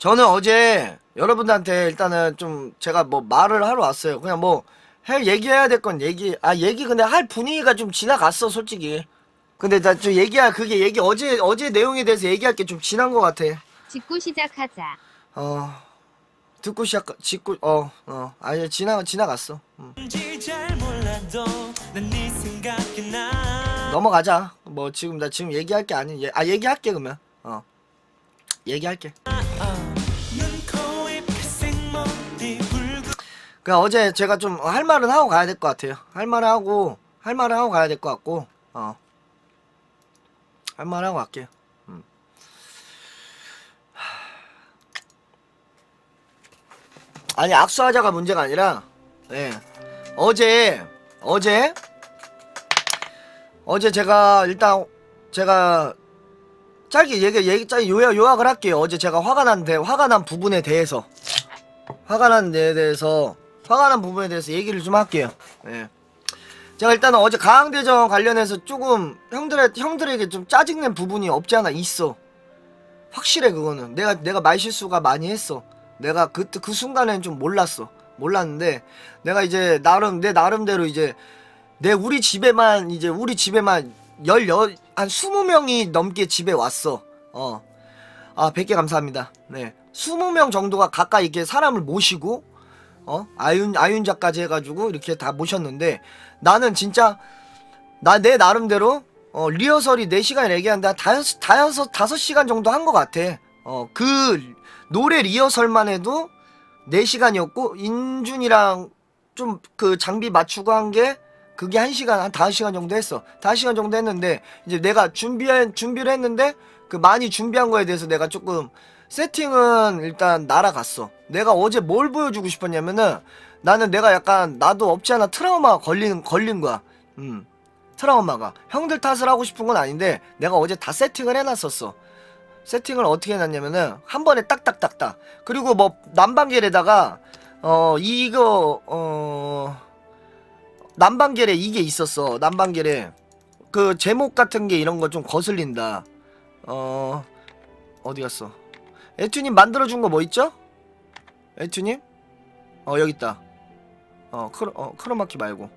저는 어제 여러분들한테 일단은 좀 제가 뭐 말을 하러 왔어요. 그냥 뭐 해 얘기해야 될 건 얘기 아 얘기 근데 할 분위기가 좀 지나갔어 솔직히. 근데 나 좀 얘기할 그게 얘기 어제 어제 내용에 대해서 얘기할 게 좀 지난 것 같아. 짓고 시작하자. 어 듣고 시작 짓고 어 어 아니 지나 지나갔어. 음. 넘어가자. 뭐 지금 나 지금 얘기할 게 아닌 얘- 아 얘기할게 그러면 어 얘기할게. 그 어제 제가 좀 할 말은 하고 가야 될 것 같아요. 할 말을 하고 할 말을 하고 가야 될 것 같고 어. 할말 하고 갈게요. 음. 하. 아니 악수하자가 문제가 아니라 예. 어제 어제 어제 제가 일단 제가 짧게 얘기 얘기 짧게 요약 요약을 할게요. 어제 제가 화가 난데 화가 난 부분에 대해서 화가 난 데에 대해서 화가 난 부분에 대해서 얘기를 좀 할게요. 예. 제가 일단 어제 가항대전 관련해서 조금 형들의 형들에게 좀 짜증낸 부분이 없지 않아 있어. 확실해 그거는 내가 내가 말실수가 많이 했어. 내가 그때 그 순간에는 좀 몰랐어. 몰랐는데 내가 이제 나름 내 나름대로 이제 내 우리 집에만 이제 우리 집에만 열여한 20명이 넘게 집에 왔어. 어. 아, 100개 감사합니다. 네. 20명 정도가 가까이 이렇게 사람을 모시고 어? 아윤 아윤자까지 해 가지고 이렇게 다 모셨는데 나는 진짜 나 내 나름대로 어, 리허설이 4시간 얘기하는데 다섯 다섯 시간 정도 한 것 같아. 어, 그 노래 리허설만 해도 4시간이었고 인준이랑 좀 그 장비 맞추고 한 게 그게 1시간 한 5시간 정도 했어. 5시간 정도 했는데 이제 내가 준비한 준비를 했는데 그 많이 준비한 거에 대해서 내가 조금 세팅은 일단 날아갔어. 내가 어제 뭘 보여주고 싶었냐면은 나는 내가 약간 나도 없지 않아 트라우마 걸린 걸린 거야. 음. 트라우마가 형들 탓을 하고 싶은 건 아닌데 내가 어제 다 세팅을 해놨었어. 세팅을 어떻게 해놨냐면은 한 번에 딱딱딱딱 그리고 뭐 난방겔에다가 어 이거 어 난방겔에 이게 있었어 난방겔에 그 제목 같은 게 이런 거 좀 거슬린다 어 어디 갔어 에투님 만들어준 거 뭐 있죠? 에투님? 어 여기 있다. 어 크로 어 크로마키 말고.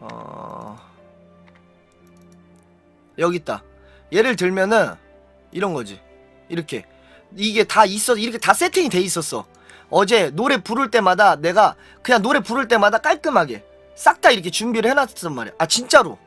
어 여기 있다. 예를 들면은 이런 거지. 이렇게. 이게 다 있어 이렇게 다 세팅이 돼 있었어. 어제 노래 부를 때마다 내가 그냥 노래 부를 때마다 깔끔하게 싹 다 이렇게 준비를 해놨단 말이야. 아 진짜로.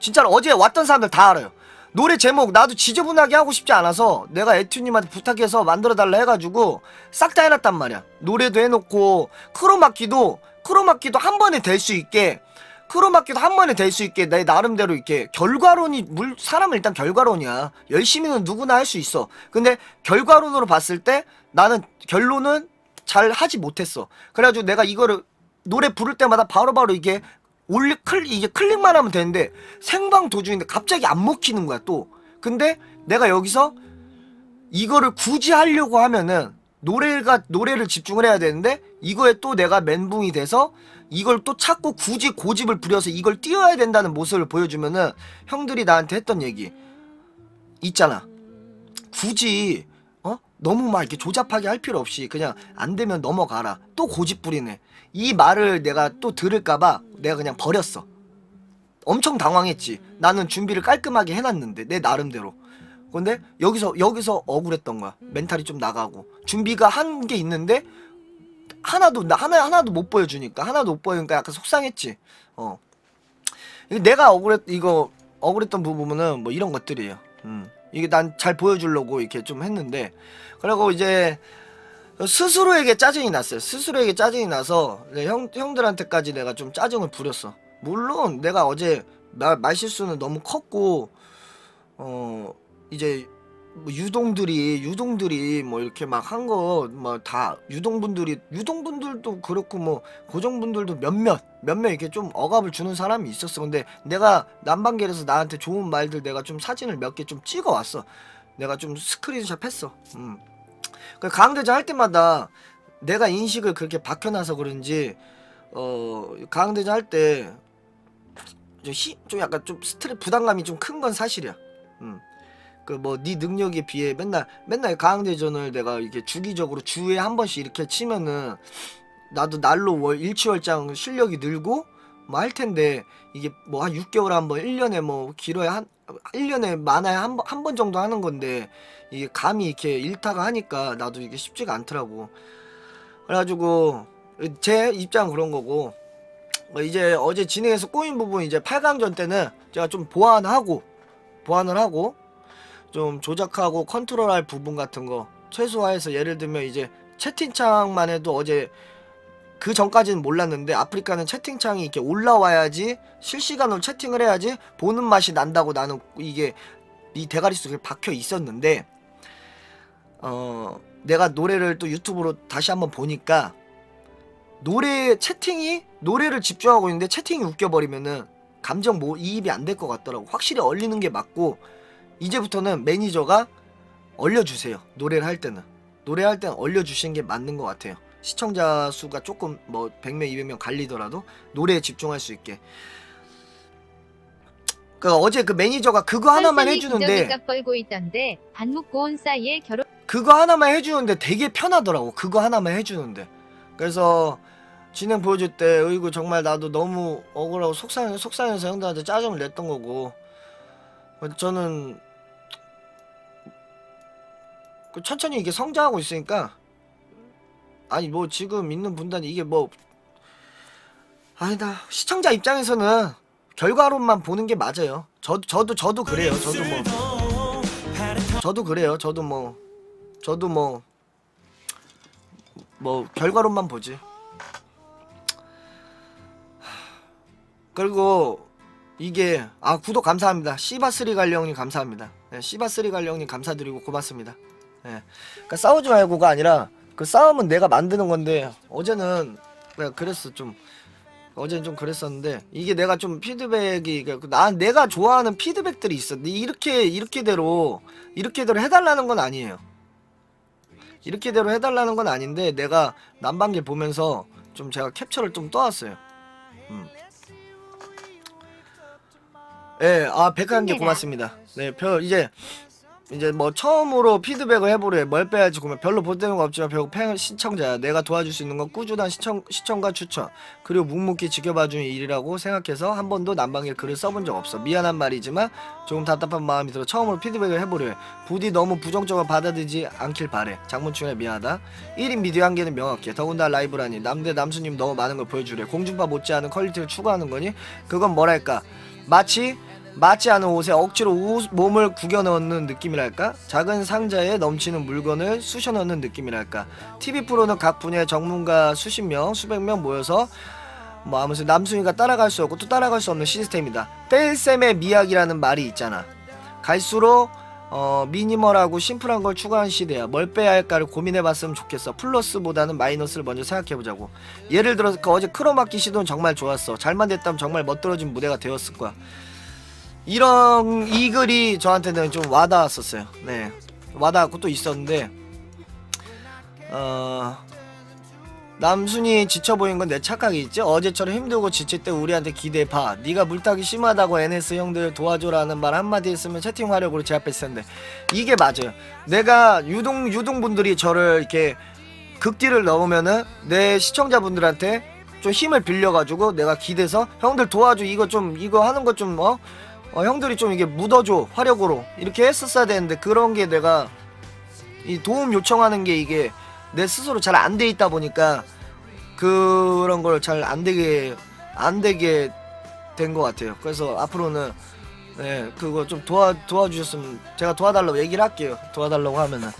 진짜로 어제 왔던 사람들 다 알아요 노래 제목 나도 지저분하게 하고 싶지 않아서 내가 에튜님한테 부탁해서 만들어달라 해가지고 싹 다 해놨단 말이야. 노래도 해놓고 크로마키도 크로마키도 한 번에 될 수 있게 크로마키도 한 번에 될 수 있게 내 나름대로 이렇게 결과론이 물 사람은 일단 결과론이야. 열심히는 누구나 할 수 있어. 근데 결과론으로 봤을 때 나는 결론은 잘 하지 못했어. 그래가지고 내가 이거를 노래 부를 때마다 바로바로 이게 올리 클 이게 클릭만 하면 되는데 생방 도중인데 갑자기 안 먹히는 거야 또. 근데 내가 여기서 이거를 굳이 하려고 하면은 노래가 노래를 집중을 해야 되는데 이거에 또 내가 멘붕이 돼서 이걸 또 찾고 굳이 고집을 부려서 이걸 띄워야 된다는 모습을 보여주면은 형들이 나한테 했던 얘기 있잖아. 굳이 어 너무 막 이렇게 조잡하게 할 필요 없이 그냥 안 되면 넘어가라. 또 고집 부리네. 이 말을 내가 또 들을까봐 내가 그냥 버렸어. 엄청 당황했지. 나는 준비를 깔끔하게 해놨는데 내 나름대로. 근데 여기서 여기서 억울했던 거야. 멘탈이 좀 나가고. 준비가 한 게 있는데 하나도 나 하나 하나도 못 보여주니까. 하나도 못 보여주니까 약간 속상했지. 어. 내가 억울했 이거 억울했던 부분은 뭐 이런 것들이에요. 음 이게 난 잘 보여주려고 이렇게 좀 했는데 그리고 이제 스스로에게 짜증이 났어요. 스스로에게 짜증이 나서 네, 형 형들한테까지 내가 좀 짜증을 부렸어. 물론 내가 어제 말, 말실수는 너무 컸고 어 이제 뭐 유동들이 유동들이 뭐 이렇게 막 한 거 뭐 다 유동분들이 유동분들도 그렇고 뭐 고정분들도 몇몇 몇몇 이렇게 좀 억압을 주는 사람이 있었어 근데 내가 난방겔에서 나한테 좋은 말들 내가 좀 사진을 몇 개 좀 찍어 왔어 내가 좀 스크린샷 했어 음. 그 강대전 할 때마다 내가 인식을 그렇게 박혀놔서 그런지 어 강대전 할때 좀 약간 좀 스트레스 부담감이 좀 큰 건 사실이야 음. 그 뭐 네 능력에 비해 맨날 맨날 가항대전을 내가 이게 주기적으로 주에 한 번씩 이렇게 치면은 나도 날로 월 일치월장 실력이 늘고 뭐 할 텐데 이게 뭐 한 6개월에 한 번, 1년에 뭐 길어야 한 1년에 많아야 한 번 한 번 정도 하는 건데 이게 감이 이렇게 일타가 하니까 나도 이게 쉽지가 않더라고. 그래가지고 제 입장은 그런 거고 뭐 이제 어제 진행해서 꼬인 부분 이제 8강전 때는 제가 좀 보완하고 보완을 하고 좀 조작하고 컨트롤할 부분 같은 거 최소화해서 예를 들면 이제 채팅창만 해도 어제 그 전까지는 몰랐는데 아프리카는 채팅창이 이렇게 올라와야지 실시간으로 채팅을 해야지 보는 맛이 난다고 나는 이게 이 대가리 속에 박혀 있었는데 어 내가 노래를 또 유튜브로 다시 한번 보니까 노래 채팅이 노래를 집중하고 있는데 채팅이 웃겨버리면은 감정 뭐 이입이 안 될 것 같더라고. 확실히 얼리는 게 맞고 이제부터는 매니저가 얼려주세요 노래를 할 때는 노래할 때는 얼려주시는 게 맞는 것 같아요 시청자 수가 조금 뭐 100명 200명 갈리더라도 노래에 집중할 수 있게 그 어제 그 매니저가 그거 하나만 해주는데 값 벌고 있던데 반묵 고온 사이에 결혼 그거 하나만 해주는데 되게 편하더라고. 그거 하나만 해주는데. 그래서 진행 보여줄 때, 어이구 정말 나도 너무 억울하고 속상 속상해서 형들한테 짜증을 냈던 거고. 저는 그 천천히 이게 성장하고 있으니까 아니 뭐 지금 있는 분단이 이게 뭐 아니다 시청자 입장에서는 결과론만 보는 게 맞아요. 저 저도 저도 그래요. 저도 뭐 저도 그래요. 저도 뭐 저도 뭐, 뭐, 결과론만 보지. 그리고, 이게, 아, 구독 감사합니다. 시바스리 갈령님 감사합니다. 네, 시바스리 갈령님 감사드리고 고맙습니다. 네. 그니까 싸우지 말고가 아니라, 그 싸움은 내가 만드는 건데, 어제는, 내가 그랬어, 좀. 어제는 좀 그랬었는데, 이게 내가 좀 피드백이, 그러니까 나, 내가 좋아하는 피드백들이 있어. 근데 이렇게, 이렇게대로, 이렇게대로 해달라는 건 아니에요. 이렇게대로 해달라는 건 아닌데 내가 난방길 보면서 좀 제가 캡처를 좀 떠왔어요. 음. 예, 아 백한 개 고맙습니다. 네, 별 이제 이제 뭐 처음으로 피드백을 해보래 뭘 빼야지 그러면 별로 보태는 거 없지만 결국 팬 시청자야 내가 도와줄 수 있는 건 꾸준한 시청 시청과 추천 그리고 묵묵히 지켜봐주는 일이라고 생각해서 한 번도 난방에 글을 써본 적 없어. 미안한 말이지만 조금 답답한 마음이 들어 처음으로 피드백을 해보려 해. 부디 너무 부정적으로 받아들이지 않길 바래. 장문충에 미안하다. 1인 미디어 한계는 명확해. 더군다나 라이브라니. 남대 남수님 너무 많은 걸 보여주래 공중파 못지않은 퀄리티를 추구하는 거니 그건 뭐랄까. 마치 맞지 않은 옷에 억지로 우- 몸을 구겨 넣는 느낌이랄까? 작은 상자에 넘치는 물건을 쑤셔 넣는 느낌이랄까? TV 프로는 각 분야의 전문가 수십 명, 수백 명 모여서 뭐 아무튼 남순이가 따라갈 수 없고 또 따라갈 수 없는 시스템이다. 뺄셈의 미학이라는 말이 있잖아. 갈수록 어, 미니멀하고 심플한 걸 추구하는 시대야. 뭘 빼야 할까를 고민해봤으면 좋겠어. 플러스보다는 마이너스를 먼저 생각해보자고. 예를 들어서 그 어제 크로마키 시도는 정말 좋았어. 잘만 됐다면 정말 멋들어진 무대가 되었을 거야. 이런 이 글이 저한테는 좀 와닿았었어요. 네, 와닿았고 또 있었는데 어 남순이 지쳐 보인 건 내 착각이 있지. 어제처럼 힘들고 지칠 때 우리한테 기대해 봐. 네가 물타기 심하다고 NS 형들 도와줘라는 말 한마디 했으면 채팅 화력으로 제압했을 텐데 이게 맞아요. 내가 유동 유동 분들이 저를 이렇게 극딜을 넣으면은 내 시청자분들한테 좀 힘을 빌려가지고 내가 기대서 형들 도와줘 이거 좀 이거 하는 거 좀 어? 어 형들이 좀 이게 묻어줘 화력으로 이렇게 했었어야 되는데 그런 게 내가 이 도움 요청하는 게 이게 내 스스로 잘 안 돼 있다 보니까 그런 걸 잘 안 되게 안 되게 된 것 같아요. 그래서 앞으로는 네 그거 좀 도와 도와주셨으면 제가 도와달라고 얘기를 할게요. 도와달라고 하면은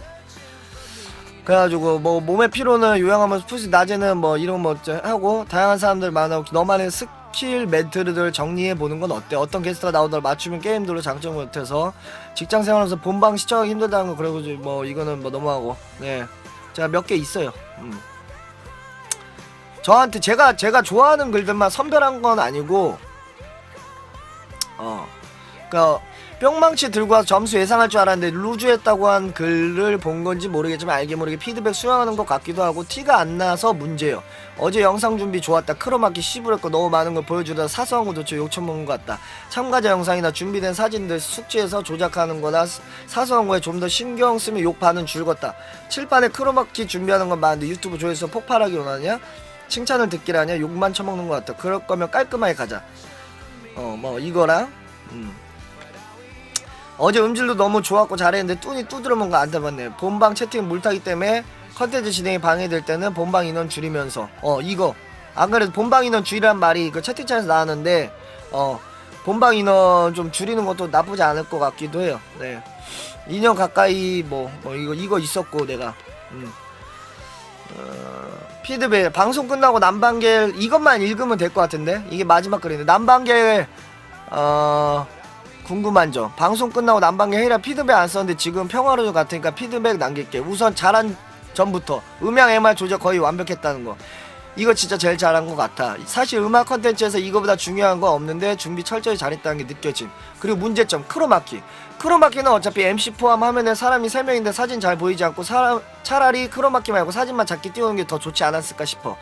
그래가지고 뭐 몸의 피로는 요양하면서 푸시 낮에는 뭐 이런 뭐 저- 하고 다양한 사람들 만나고 너만의 스킬 멘트를 정리해 보는 건 어때? 어떤 게스트가 나오더라 맞추면 게임들로 장점 못해서 직장 생활하면서 본방 시청하기 힘들다는 거 이제 뭐 이거는 뭐 너무하고 네 제가 몇 개 있어요. 음. 저한테 제가 제가 좋아하는 글들만 선별한 건 아니고 어 그러니까 뿅망치 들고 와서 점수 예상할 줄 알았는데 루즈했다고 한 글을 본 건지 모르겠지만 알게 모르게 피드백 수용하는 것 같기도 하고 티가 안 나서 문제요. 어제 영상 준비 좋았다. 크로마키 씨부렸고 너무 많은 걸 보여주다 사소한 거 도대체 욕처 먹는 것 같다. 참가자 영상이나 준비된 사진들 숙지해서 조작하는 거나 사- 사소한 거에 좀 더 신경 쓰면 욕 반은 줄겠다. 칠판에 크로마키 준비하는 건 많은데 유튜브 조회수 폭발하기 원하냐? 칭찬을 듣기를 하냐? 욕만 처먹는 것 같다. 그럴 거면 깔끔하게 가자. 어 뭐 이거랑 음. 어제 음질도 너무 좋았고 잘했는데 뚜니 먹은 거안 담았네. 본방 채팅 물타기 때문에 컨텐츠 진행이 방해될 때는 본방 인원 줄이면서 어 이거. 안 그래도 본방 인원 줄이란 말이 그 채팅창에서 나왔는데 어 본방 인원 좀 줄이는 것도 나쁘지 않을 것 같기도 해요. 네. 2년 가까이 뭐, 뭐 이거 이거 있었고 내가. 음. 어, 피드백 방송 끝나고 남방겔 이것만 읽으면 될 것 같은데? 이게 마지막 글인데. 남방겔 어 궁금한 점. 방송 끝나고 남방겔 해라. 피드백 안 썼는데 지금 평화로운 같으니까 피드백 남길게. 우선 잘한 점부터 음향 MR 조작 거의 완벽했다는 거. 이거 진짜 제일 잘한 것 같아. 사실 음악 컨텐츠에서 이거보다 중요한 거 없는데 준비 철저히 잘했다는 게 느껴짐. 그리고 문제점 크로마키. 크로마키는 어차피 MC 포함하면은 사람이 3명인데 사진 잘 보이지 않고 사람, 차라리 크로마키 말고 사진만 작게 띄우는 게 더 좋지 않았을까 싶어.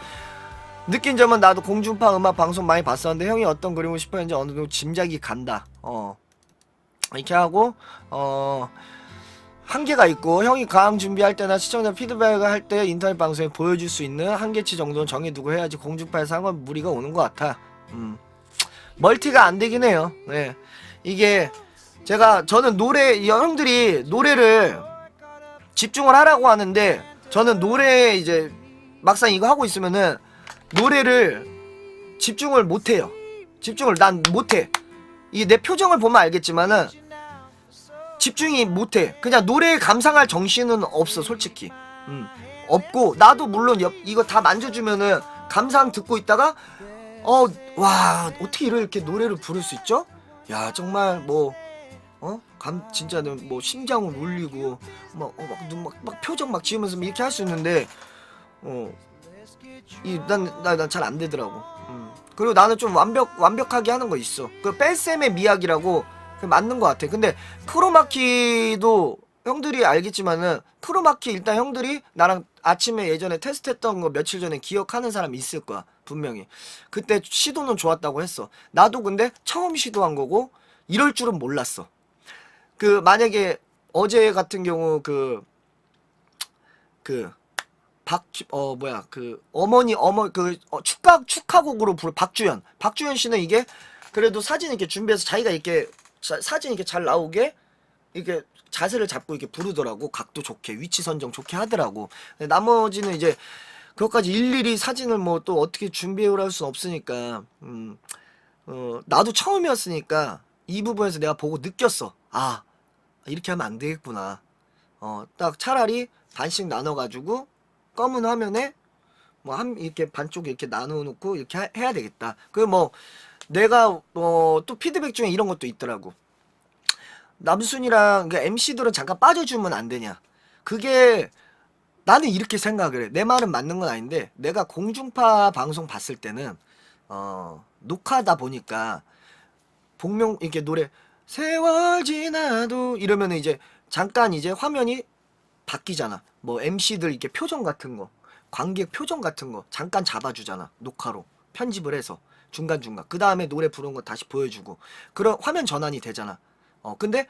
느낀 점은 나도 공중파 음악 방송 많이 봤었는데 형이 어떤 그림을 싶어 했는지 어느 정도 짐작이 간다. 어. 이렇게 하고 어 한계가 있고 형이 가왕 준비할 때나 시청자 피드백을 할 때 인터넷 방송에 보여줄 수 있는 한계치 정도는 정해두고 해야지 공중파에서 한건 무리가 오는 것 같아 음 멀티가 안 되긴 해요 네 이게 제가 저는 노래 이 형들이 노래를 집중을 하라고 하는데 저는 노래 이제 막상 이거 하고 있으면은 노래를 집중을 못 해요. 집중을 난 못 해. 이게 내 표정을 보면 알겠지만은 집중이 못해. 그냥 노래에 감상할 정신은 없어, 솔직히. 음, 없고 나도 물론 옆, 이거 다 만져주면은 감상 듣고 있다가 어 와 어떻게 이렇게 노래를 부를 수 있죠? 야 정말 뭐 어? 감 진짜는 뭐 심장을 울리고 막막눈 막 막 표정 막 지으면서 이렇게 할 수 있는데 어 이난난 잘 안 되더라고. 음. 그리고 나는 좀 완벽 완벽하게 하는 거 있어. 그 뺄셈의 미학이라고 그 맞는 것 같아. 근데 크로마키도 형들이 알겠지만은 크로마키 일단 형들이 나랑 아침에 예전에 테스트했던 거 며칠 전에 기억하는 사람 있을 거야 분명히. 그때 시도는 좋았다고 했어. 나도 근데 처음 시도한 거고 이럴 줄은 몰랐어. 그 만약에 어제 같은 경우 그 그박어 뭐야 그 어머니 어머 그 어, 축가 축하곡으로 부르 박주현 박주현 씨는 이게 그래도 사진 이렇게 준비해서 자기가 이렇게 자- 사진 이렇게 잘 나오게 이렇게 자세를 잡고 이렇게 부르더라고 각도 좋게 위치 선정 좋게 하더라고 나머지는 이제 그것까지 일일이 사진을 뭐 또 어떻게 준비해 오라 할 수는 없으니까 음 어, 나도 처음이었으니까 이 부분에서 내가 보고 느꼈어. 아, 이렇게 하면 안 되겠구나. 어, 딱 차라리 반씩 나눠가지고 검은 화면에 뭐 한 이렇게 반쪽 이렇게 나눠 놓고 이렇게 하- 해야 되겠다. 그 뭐 내가 어, 또 피드백 중에 이런 것도 있더라고. 남순이랑 그 MC들은 잠깐 빠져주면 안 되냐. 그게 나는 이렇게 생각을 해. 내 말은 맞는 건 아닌데 내가 공중파 방송 봤을 때는 어, 녹화다 보니까 복명 이렇게 노래 세월 지나도 이러면 이제 잠깐 이제 화면이 바뀌잖아. 뭐 MC들 이렇게 표정 같은 거, 관객 표정 같은 거 잠깐 잡아주잖아. 녹화로 편집을 해서 중간 중간. 그 다음에 노래 부른 거 다시 보여주고 그런 화면 전환이 되잖아. 어 근데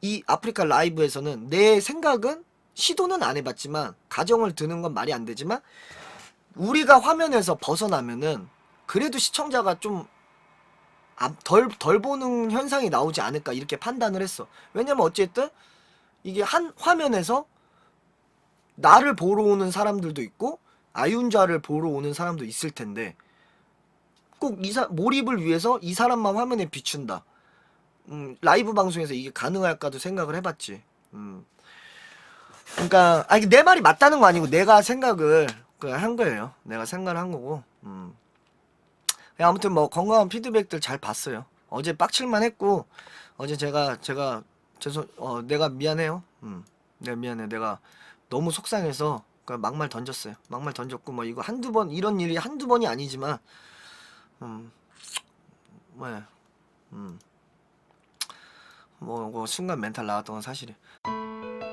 이 아프리카 라이브에서는 내 생각은 시도는 안 해봤지만 가정을 드는 건 말이 안 되지만 우리가 화면에서 벗어나면은 그래도 시청자가 좀 덜 덜 보는 현상이 나오지 않을까 이렇게 판단을 했어. 왜냐면 어쨌든 이게 한 화면에서 나를 보러 오는 사람들도 있고 아윤자를 보러 오는 사람도 있을 텐데 꼭 이사 몰입을 위해서 이 사람만 화면에 비춘다. 음, 라이브 방송에서 이게 가능할까도 생각을 해봤지. 음. 그러니까 아니 내 말이 맞다는 거 아니고 내가 생각을 그냥 한 거예요. 내가 생각을 한 거고. 음. 야, 아무튼 뭐 건강한 피드백들 잘 봤어요. 어제 빡칠만 했고 어제 제가 제가 죄송 어 내가 미안해요. 음. 내가 미안해. 내가 너무 속상해서 그냥 막말 던졌어요. 막말 던졌고 뭐 이거 한두 번 이런 일이 한두 번이 아니지만 음. 뭐 음. 뭐, 뭐 순간 멘탈 나왔던 건 사실이.帰り